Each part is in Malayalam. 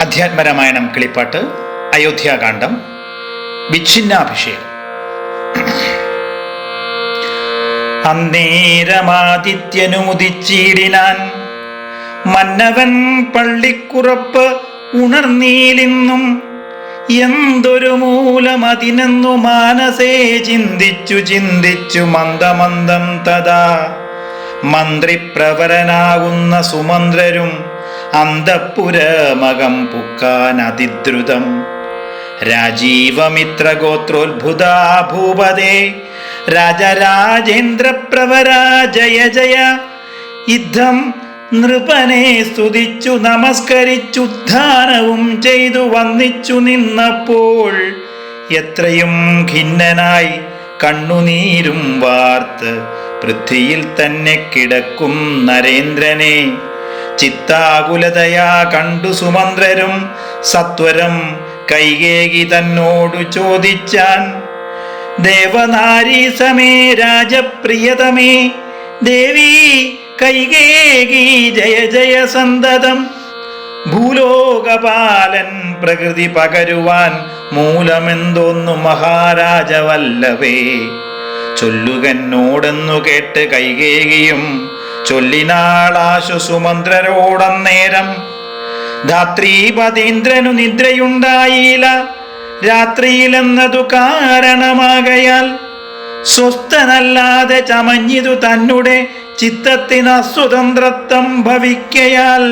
അധ്യാത്മരാമായണം കിളിപ്പാട്ട് അയോധ്യാകാന്ഡം വിച്ഛിന്നാഭിഷേകം അന്നേരമാദിത്യനുമുദിച്ചിടിനാൻ മന്നവൻ പള്ളിക്കുറപ്പ് ഉണർന്നീലിന്നും എന്തൊരു മൂലമതിനെന്നു മാനസേ ചിന്തിച്ചു ചിന്തിച്ചു മന്ദമന്ദം തഥാ മന്ത്രിപ്രവരനാകുന്ന സുമന്ത്രരും അന്തപ്പുരമകം പുക്കാൻ അതിദ്രുതം. രാജീവമിത്രഗോത്രോത്ഭുതാ ഭൂപതേ രാജരാജേന്ദ്രപ്രവരാ ജയ ജയ യുദ്ധം നൃപനെ സ്തുതിച്ചു നമസ്കരിച്ചുദ്ധാനവും ചെയ്തു വന്നിച്ചു നിന്നപ്പോൾ എത്രയും ഖിന്നനായി കണ്ണുനീരും വാർത്ത് പൃഥ്വിയിൽ തന്നെ കിടക്കും നരേന്ദ്രനെ. ചിത്താകുലതയാ കണ്ടു സുമന്ത്രരും സത്വരം കൈകേകി തന്നോടു ചോദിച്ചാൻ. ദേവനാരീസമേ രാജപ്രിയതമേ ദേവി കൈകേകി ജയ ജയ സന്തതം. ഭൂലോകപാലൻ പ്രകൃതി പകരുവാൻ മൂലമെന്തോന്നു മഹാരാജവല്ലവേ ചൊല്ലുകന്നോടെന്നു കേട്ട് കൈകേകിയും ചൊല്ലിനാളാശു സുമന്ത്രരോടന്നേരം ധാത്രീപതീന്ദ്രനു നിദ്രയുണ്ടായില്ല രാത്രിയിലെന്നതു കാരണമാകയാൽ സ്വസ്ഥനല്ലാതെ ചമഞ്ഞിതു തന്നെ ചിത്തത്തിന് അസ്വതന്ത്രത്വം ഭവിക്കയാൽ.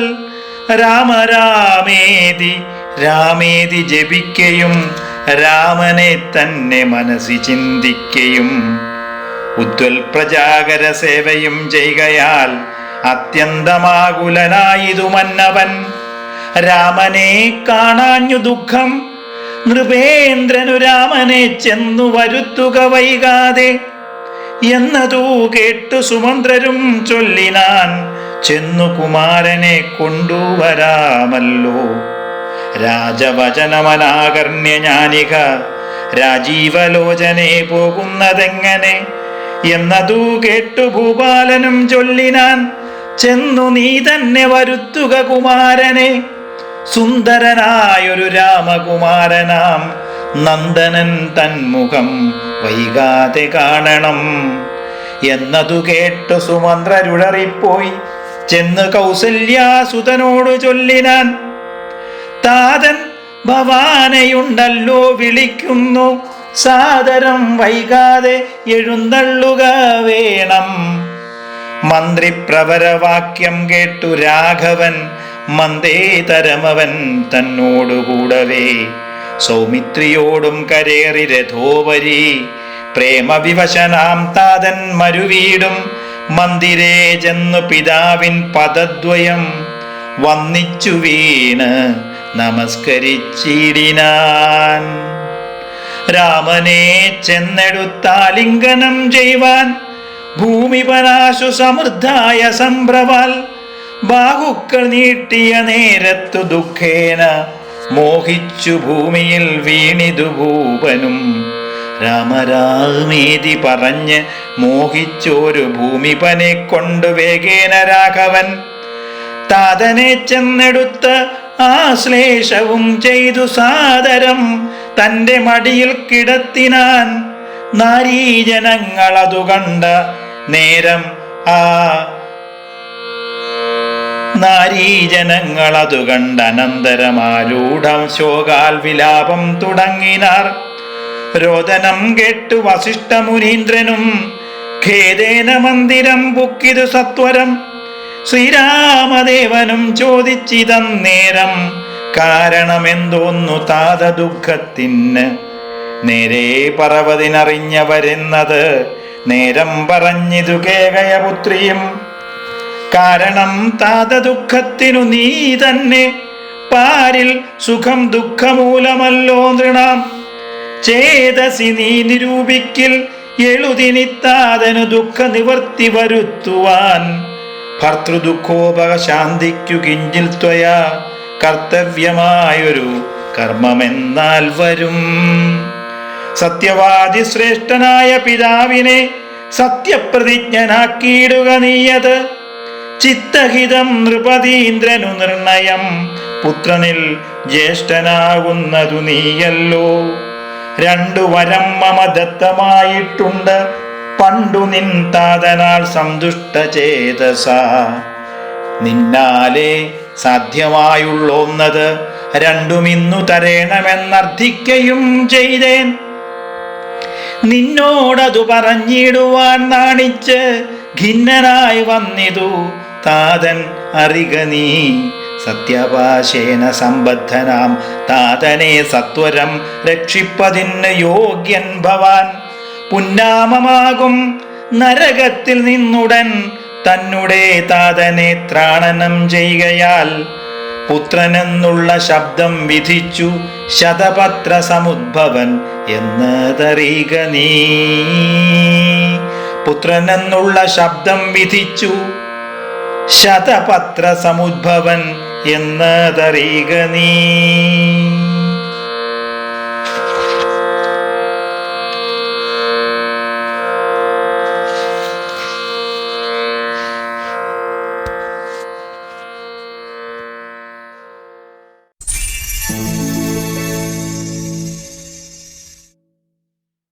രാമരാമേതി രാമേതി ജപിക്കയും രാമനെ തന്നെ മനസ്സി ചിന്തിക്കയും ഉദ്വൽ പ്രജാകര സേവയും ചെയ്കയാൽ അത്യന്തമാകുലനായിതു മന്നവൻ രാമനെ കാണാഞ്ഞു ദുഃഖം നൃപേന്ദ്രനു രാമനെ ചെന്നു വരുത്തുക വൈകാതെ. എന്നതു കേട്ടു സുമന്ത്രരും ചൊല്ലിനാൻ ചെന്നു കുമാരനെ കൊണ്ടുവരാമല്ലോ. രാജവചനമനാകർണ്യ ജ്ഞാനിക രാജീവലോചനെ പോകുന്നതെങ്ങനെ? എന്നതു കേട്ടു ഭൂപാലനും ചൊല്ലിനാൻ. ചെന്നു നീ തന്നെ വരുത്തുക കുമാരനെ. സുന്ദരനായൊരു രാമകുമാരനാം. നന്ദനൻ തന്മുഖം വൈകാതെ കാണണം. എന്നതു കേട്ടു സുമന്ത്രരുഴറിപ്പോയി ചെന്ന് കൗസല്യാസുതനോട് ചൊല്ലിനാൻ. താതൻ ഭവാനയുണ്ടല്ലോ വിളിക്കുന്നു. സാദരം വൈകാതെ എഴുന്നള്ളുക വേണം. മന്ത്രിപ്രവരവാക്യം കേട്ടു രാഘവൻ മന്ദേതരമവൻ തന്നോടുകൂടവേ. സൗമിത്രിയോടും കരേറി രഥോപരി പ്രേമവിവശനാം താതൻ മരുവീടും മന്ദിരേ ചെന്നു പിതാവിൻ പദദ്വയം. വന്നിച്ചു വീണ് നമസ്കരിച്ചിടിനാൻ. രാമനെ ചെന്നെടുത്താലിംഗനം ചെയ്യുവാൻ ഭൂമിപനാശു സമൃദ്ധായ സംഭ്രവാൽ ബാഹുക്കൾ നീട്ടിയ നേരത്തു ദുഃഖേന മോഹിച്ചു ഭൂമിയിൽ വീണിതു ഭൂപനും. രാമരാമേതി പറഞ്ഞ് മോഹിച്ചോരു ഭൂമിപനെ കൊണ്ടു വേഗേന രാഘവൻ. താതനെ ചെന്നെടുത്ത് ആശ്ലേഷവും ചെയ്തു സാദരം. തന്റെ മടിയിൽ കിടത്തിനാൻ നാരീജനങ്ങൾ അതു കണ്ട നേരം ആ നാരീജനങ്ങൾ അതു കണ്ട അനന്തരമാലൂഢം ശോകാൽ വിലാപം തുടങ്ങിനാർ. രോദനം കേട്ടു വസിഷ്ഠ മുനീന്ദ്രനും ഖേദേന മന്ദിരം ബുക്കിതു സത്വരം. ശ്രീരാമദേവനും ചോദിച്ചിതന്നേരം കാരണമെന്തോന്നു താത ദുഃഖത്തിന് നേരെ പറവതിനറിഞ്ഞവരെന്നത് നേരം പറഞ്ഞിതു കേകയ പുത്രിയും കാരണം താത ദുഃഖത്തിനു നീ തന്നെ പാരിൽ സുഖം ദുഃഖമൂലമല്ലോ നൃണാം. ചേതസി നീ നിരൂപിക്കിൽ എഴുതിനിത്താതനു ദുഃഖ നിവർത്തി വരുത്തുവാൻ. ഭർത്തൃദുഃഖോപശാന്തിക്കു കിഞ്ചിൽ ത്വയാ കർത്തവ്യമായൊരു കർമ്മമെന്നാൽ വരും. സത്യവാദി ശ്രേഷ്ഠനായ പിതാവിനെ സത്യപ്രതിജ്ഞനാക്കിയിടുക നീയത്. ചിത്തഹിതം നൃപതീന്ദ്രനു നിർണയം. പുത്രനിൽ ജ്യേഷ്ഠനാകുന്നതു നീയല്ലോ. രണ്ടു വരം മമ ദത്തമായിട്ടുണ്ട് പണ്ടു നിൻ താതനാൽ സന്തുഷ്ട ചേതസ നിന്നാലേ സാധ്യമായുള്ളോന്നത് രണ്ടുമിന്നു തരേണമെന്നർത്ഥിക്കയും ചെയ്തേൻ. നിന്നോടതു പറഞ്ഞിടുവാൻ നാണിച്ച് ഖിന്നനായി വന്നിതു. താതൻ അറിക നീ. സത്യപാശേന സമ്പദ്ധനാം താതനെ സത്വരം രക്ഷിപ്പതിന് യോഗ്യൻ ഭവാൻ. പുന്നാമമാകും നരകത്തിൽ നിന്നുടൻ തന്നുടെ താതനെ ത്രാണനം ചെയ്യുകയാൽ പുത്രനെന്നുള്ള ശബ്ദം വിധിച്ചു ശതപത്ര സമുദ്ഭവൻ എന്നതറിയുക നീ. പുത്രനെന്നുള്ള ശബ്ദം വിധിച്ചു ശതപത്ര സമുദ്ഭവൻ എന്നതറിയുക നീ.